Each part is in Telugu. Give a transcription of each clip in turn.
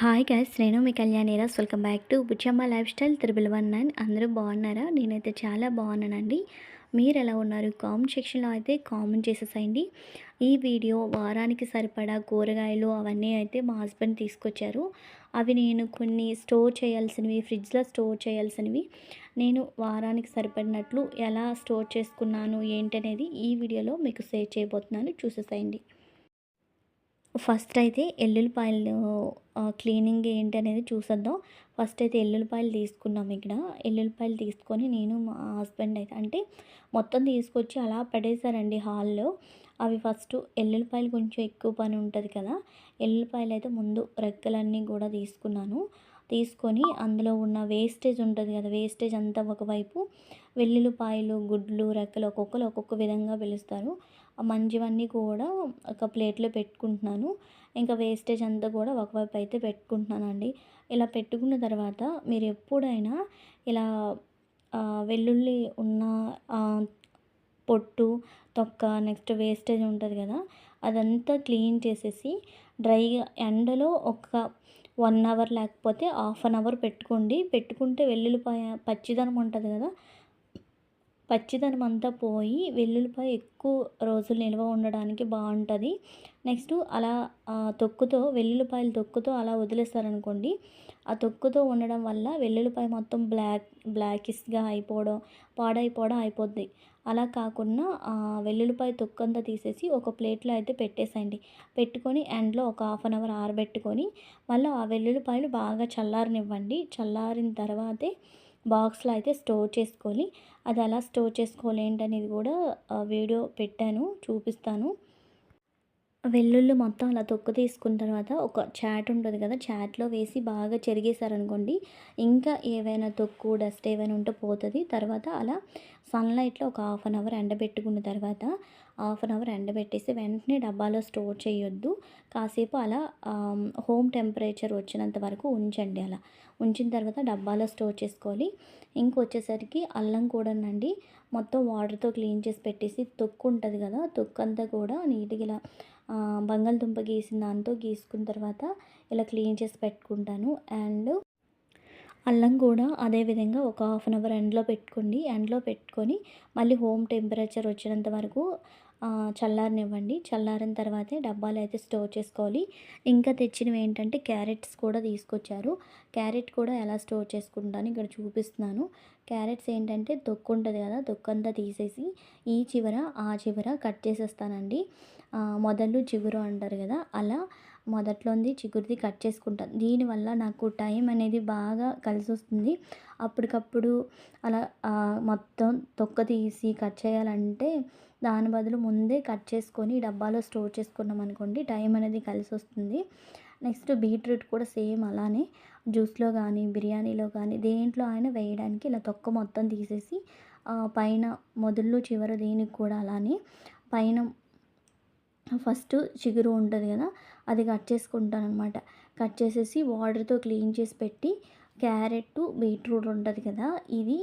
హాయ్ గైస్ నేను మీ Kalyaniraj welcome back to Buchamma life style triple one nine అందరూ బాగున్నారా? నేనైతే చాలా బాగున్నానండి. మీరు ఎలా ఉన్నారు? కామెంట్ సెక్షన్లో అయితే కామెంట్ చేసేసేయండి. ఈ వీడియో వారానికి సరిపడా కూరగాయలు అవన్నీ అయితే మా హస్బెండ్ తీసుకొచ్చారు. అవి నేను కొన్ని స్టోర్ చేయాల్సినవి ఫ్రిడ్జ్లో స్టోర్ చేయాల్సినవి నేను వారానికి సరిపడినట్లు ఎలా స్టోర్ చేసుకున్నాను ఏంటనేది ఈ వీడియోలో మీకు షేర్ చేయబోతున్నాను. చూసేసేయండి. ఫస్ట్ అయితే ఎల్లుల్లిపాయలు క్లీనింగ్ ఏంటి అనేది చూసేద్దాం. ఫస్ట్ అయితే ఎల్లుల్లిపాయలు తీసుకున్నాం ఇక్కడ. ఎల్లుల్లిపాయలు తీసుకొని నేను మా హస్బెండ్ అయితే అంటే మొత్తం తీసుకొచ్చి అలా పడేశారండి హాల్లో. అవి ఫస్ట్ ఎల్లుల్లిపాయలు కొంచెం ఎక్కువ పని ఉంటుంది కదా. ఎల్లుల్లిపాయలు అయితే ముందు రెక్కలన్నీ కూడా తీసుకున్నాను. తీసుకొని అందులో ఉన్న వేస్టేజ్ ఉంటుంది కదా వేస్టేజ్ అంతా ఒకవైపు వెల్లుల్లిపాయలు గుడ్లు రెక్కలు ఒక్కొక్కరు ఒక్కొక్క విధంగా పిలుస్తారు. మంచివన్నీ కూడా ఒక ప్లేట్లో పెట్టుకుంటున్నాను. ఇంకా వేస్టేజ్ అంతా కూడా ఒకవైపు అయితే పెట్టుకుంటున్నానండి. ఇలా పెట్టుకున్న తర్వాత మీరు ఎప్పుడైనా ఇలా వెల్లుల్లి ఉన్న పొట్టు తొక్క నెక్స్ట్ వేస్టేజ్ ఉంటుంది కదా అదంతా క్లీన్ చేసేసి డ్రైగా ఎండలో ఒక వన్ అవర్ లేకపోతే హాఫ్ అన్ అవర్ పెట్టుకోండి. పెట్టుకుంటే వెల్లుల్లిపాయ పచ్చిదనం ఉంటుంది కదా పచ్చిదనం అంతా పోయి వెల్లుల్లిపాయ ఎక్కువ రోజులు నిల్వ ఉండడానికి బాగుంటుంది. నెక్స్ట్ అలా తొక్కుతో వెల్లుల్లిపాయలు తొక్కుతో అలా వదిలేస్తారనుకోండి ఆ తొక్కుతో ఉండడం వల్ల వెల్లుల్లిపాయ మొత్తం బ్లాక్ బ్లాకిష్గా అయిపోవడం పాడైపోవడం అయిపోద్ది. అలా కాకుండా వెల్లుల్లిపాయ తొక్కంతా తీసేసి ఒక ప్లేట్లో అయితే పెట్టేసేయండి. పెట్టుకొని ఎండ్లో ఒక హాఫ్ అన్ అవర్ ఆరబెట్టుకొని మళ్ళీ ఆ వెల్లుల్లిపాయలు బాగా చల్లారనివ్వండి. చల్లారిన తర్వాతే బాక్స్లో అయితే స్టోర్ చేసుకోవాలి. అది అలా స్టోర్ చేసుకోవాలి ఏంటనేది కూడా వీడియో పెట్టాను చూపిస్తాను. వెల్లుల్లి మొత్తం అలా తొక్కు తీసుకున్న తర్వాత ఒక చాట్ ఉంటుంది కదా చాట్లో వేసి బాగా చెరిగేశారనుకోండి ఇంకా ఏవైనా తొక్కు డస్ట్ ఏవైనా ఉంటే పోతుంది. తర్వాత అలా సన్లైట్లో ఒక హాఫ్ అన్ అవర్ ఎండబెట్టుకున్న తర్వాత హాఫ్ అన్ అవర్ ఎండబెట్టేసి వెంటనే డబ్బాలో స్టోర్ చేయొద్దు. కాసేపు అలా హోమ్ టెంపరేచర్ వచ్చినంత వరకు ఉంచండి అలా. ఉంచిన తర్వాత డబ్బాలో స్టోర్ చేసుకోవాలి. ఇంకొచ్చేసరికి అల్లం కూడానండి మొత్తం వాటర్తో క్లీన్ చేసి పెట్టేసి తొక్కు ఉంటుంది కదా తొక్కు అంతా కూడా నీట్గా ఇలా బంగాళదుంప గీసిన దాంతో గీసుకున్న తర్వాత ఇలా క్లీన్ చేసి పెట్టుకుంటాను. అండ్ అల్లం కూడా అదేవిధంగా ఒక హాఫ్ అన్ అవర్ ఎండ్లో పెట్టుకోండి. ఎండ్లో పెట్టుకొని మళ్ళీ హోమ్ టెంపరేచర్ వచ్చినంత వరకు చల్లారనివ్వండి. చల్లారిన తర్వాతే డబ్బాలు అయితే స్టోర్ చేసుకోవాలి. ఇంకా తెచ్చినవి ఏంటంటే క్యారెట్స్ కూడా తీసుకొచ్చారు. క్యారెట్ కూడా ఎలా స్టోర్ చేసుకుంటాను ఇక్కడ చూపిస్తున్నాను. క్యారెట్స్ ఏంటంటే దొక్కు ఉంటుంది కదా దొక్కు అంతా తీసేసి ఈ చివర ఆ చివర కట్ చేసేస్తానండి. మొదలు చిగురు అంటారు కదా అలా మొదట్లోంది చిగురిది కట్ చేసుకుంటాను. దీనివల్ల నాకు టైం అనేది బాగా కలిసి వస్తుంది అప్పటికప్పుడు అలా మొత్తం తొక్క తీసి కట్ చేయాలంటే దాని బదులు ముందే కట్ చేసుకొని డబ్బాలో స్టోర్ చేసుకున్నాం అనుకోండి టైం అనేది కలిసి వస్తుంది నెక్స్ట్ బీట్రూట్ కూడా సేమ్ అలానే జ్యూస్లో కానీ బిర్యానీలో కానీ దేంట్లో అయినా వేయడానికి ఇలా తొక్క మొత్తం తీసేసి పైన మొదళ్ళు చివర దీనికి కూడా అలానే పైన ఫస్ట్ చిగురు ఉంటుంది కదా అది కట్ చేసుకుంటాను అనమాట కట్ చేసేసి వాటర్తో క్లీన్ చేసి పెట్టి క్యారెట్ బీట్రూట్ ఉంటుంది కదా ఇది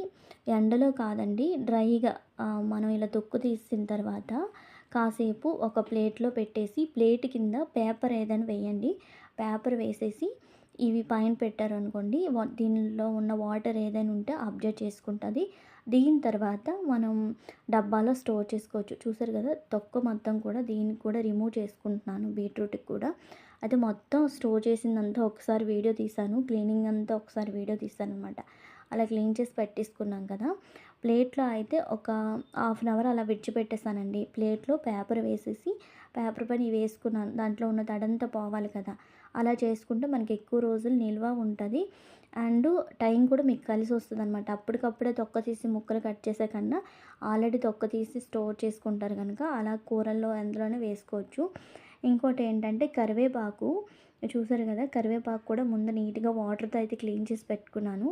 ఎండలో కాదండి డ్రైగా మనం ఇలా తొక్కు తీసిన తర్వాత కాసేపు ఒక ప్లేట్లో పెట్టేసి ప్లేట్ కింద పేపర్ ఏదైనా వేయండి. పేపర్ వేసేసి ఇవి పైన పెట్టారు అనుకోండి దీనిలో ఉన్న వాటర్ ఏదైనా ఉంటే అబ్జర్వ్ చేసుకుంటుంది. దీని తర్వాత మనం డబ్బాలో స్టోర్ చేసుకోవచ్చు. చూసారు కదా తొక్క మొత్తం కూడా దీనికి కూడా రిమూవ్ చేసుకుంటున్నాను బీట్రూట్కి కూడా. అయితే మొత్తం స్టోర్ చేసిందంతా ఒకసారి వీడియో తీసాను క్లీనింగ్ అంతా ఒకసారి వీడియో తీశాను అనమాట అలా క్లీన్ చేసి పెట్టేసుకున్నాం కదా. ప్లేట్లో అయితే ఒక హాఫ్ అన్ అవర్ అలా విడిచిపెట్టేసానండి ప్లేట్లో పేపర్ వేసేసి పేపర్ పని వేసుకున్నాను. దాంట్లో ఉన్న తడంతా పోవాలి కదా. అలా చేసుకుంటే మనకి ఎక్కువ రోజులు నిల్వ ఉంటుంది. అండ్ టైం కూడా మీకు కలిసి వస్తుంది అనమాట అప్పటికప్పుడే తొక్క తీసి ముక్కలు కట్ చేసే కన్నా ఆల్రెడీ తొక్క తీసి స్టోర్ చేసుకుంటారు కనుక అలా కూరల్లో అందులోనే వేసుకోవచ్చు. ఇంకోటి ఏంటంటే కరివేపాకు. చూసారు కదా కరివేపాకు కూడా ముందు నీట్గా వాటర్తో అయితే క్లీన్ చేసి పెట్టుకున్నాను.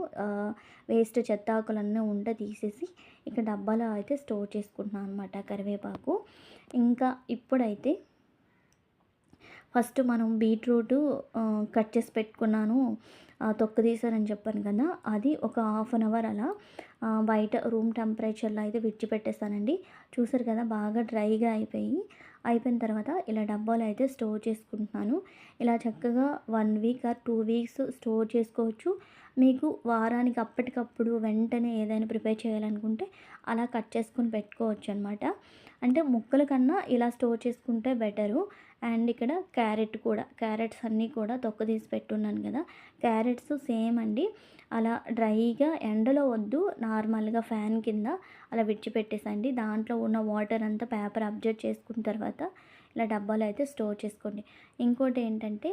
వేస్ట్ చెత్త ఆకులన్నీ ఉంటే తీసేసి ఇక డబ్బాలో అయితే స్టోర్ చేసుకుంటున్నాను అనమాట కరివేపాకు. ఇంకా ఇప్పుడైతే ఫస్ట్ మనం బీట్రూట్ కట్ చేసి పెట్టుకున్నాను. తొక్కదీశారని చెప్పాను కదా అది ఒక హాఫ్ అన్ అవర్ అలా బయట రూమ్ టెంపరేచర్లో అయితే విడిచిపెట్టేస్తానండి. చూసారు కదా బాగా డ్రైగా అయిపోయి అయిపోయిన తర్వాత ఇలా డబ్బాలు అయితే స్టోర్ చేసుకుంటున్నాను. ఇలా చక్కగా one week or two weeks store చేసుకోవచ్చు. మీకు వారానికి అప్పటికప్పుడు వెంటనే ఏదైనా ప్రిపేర్ చేయాలనుకుంటే అలా కట్ చేసుకొని పెట్టుకోవచ్చు అనమాట అంటే ముక్కల కన్నా ఇలా స్టోర్ చేసుకుంటే బెటరు. అండ్ ఇక్కడ క్యారెట్ కూడా క్యారెట్స్ అన్నీ కూడా తొక్క తీసి పెట్టున్నాను కదా. క్యారెట్స్ సేమ్ అండి. అలా డ్రైగా ఎండలో వద్దు నార్మల్గా ఫ్యాన్ కింద అలా విడిచిపెట్టేసండి. దాంట్లో ఉన్న వాటర్ అంతా పేపర్ అబ్జర్వ్ చేసుకున్న తర్వాత ఇలా డబ్బాలో అయితే స్టోర్ చేసుకోండి. ఇంకోటి ఏంటంటే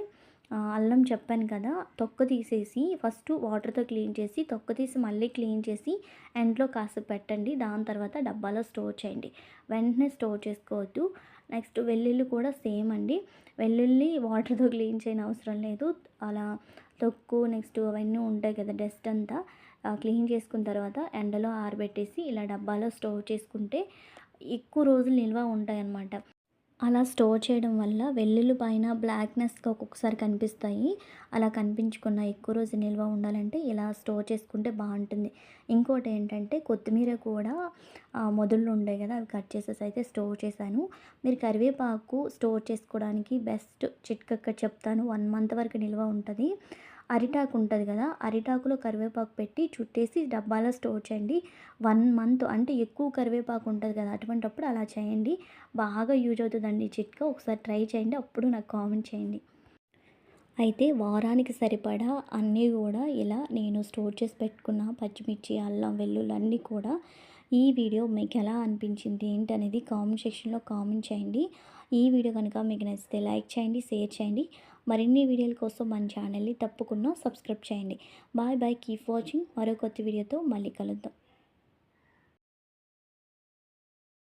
అల్లం చెప్పాను కదా తొక్క తీసేసి ఫస్ట్ వాటర్తో క్లీన్ చేసి తొక్క తీసి మళ్ళీ క్లీన్ చేసి ఎండ్లో కాసేపు పెట్టండి. దాని తర్వాత డబ్బాలో స్టోర్ చేయండి. వెంటనే స్టోర్ చేసుకోవద్దు. నెక్స్ట్ వెల్లుల్లి కూడా సేమ్ అండి. వెల్లుల్లి వాటర్తో క్లీన్ చేయని అవసరం లేదు. అలా తొక్కు నెక్స్ట్ అవన్నీ ఉంటాయి కదా డస్ట్ అంతా క్లీన్ చేసుకున్న తర్వాత ఎండలో ఆరబెట్టేసి ఇలా డబ్బాలో స్టోర్ చేసుకుంటే ఎక్కువ రోజులు నిల్వ ఉంటాయి అన్నమాట అలా స్టోర్ చేయడం వల్ల వెల్లుల్లి పైన బ్లాక్నెస్గా ఒక్కొక్కసారి కనిపిస్తాయి. అలా కనిపించకుండా ఎక్కువ రోజు నిల్వ ఉండాలంటే ఇలా స్టోర్ చేసుకుంటే బాగుంటుంది. ఇంకోటి ఏంటంటే కొత్తిమీర కూడా మొదళ్ళు ఉండే కదా అవి కట్ చేసేసి అయితే స్టోర్ చేశాను. మీరు కరివేపాకు స్టోర్ చేసుకోవడానికి బెస్ట్ చిట్కక్క చెప్తాను. వన్ మంత్ వరకు నిల్వ ఉంటుంది. అరిటాకు ఉంటుంది కదా అరిటాకులో కరివేపాకు పెట్టి చుట్టేసి డబ్బాలో స్టోర్ చేయండి. వన్ మంత్ అంటే ఎక్కువ కరివేపాకు ఉంటుంది కదా అటువంటప్పుడు అలా చేయండి. బాగా యూజ్ అవుతుందండి ఈ చిట్కా. ఒకసారి ట్రై చేయండి అప్పుడు నాకు కామెంట్ చేయండి. అయితే వారానికి సరిపడా అన్నీ కూడా ఇలా నేను స్టోర్ చేసి పెట్టుకున్న పచ్చిమిర్చి అల్లం వెల్లుల్లి అన్నీ కూడా ఈ వీడియో మీకు ఎలా అనిపించింది ఏంటనేది కామెంట్ సెక్షన్లో కామెంట్ చేయండి. ఈ వీడియో కనుక మీకు నచ్చితే లైక్ చేయండి షేర్ చేయండి. మరిన్ని వీడియోల కోసం మన ఛానల్ని తప్పకుండా సబ్స్క్రైబ్ చేయండి. Bye bye. Keep watching. మరో కొత్త వీడియోతో మళ్ళీ కలుద్దాం.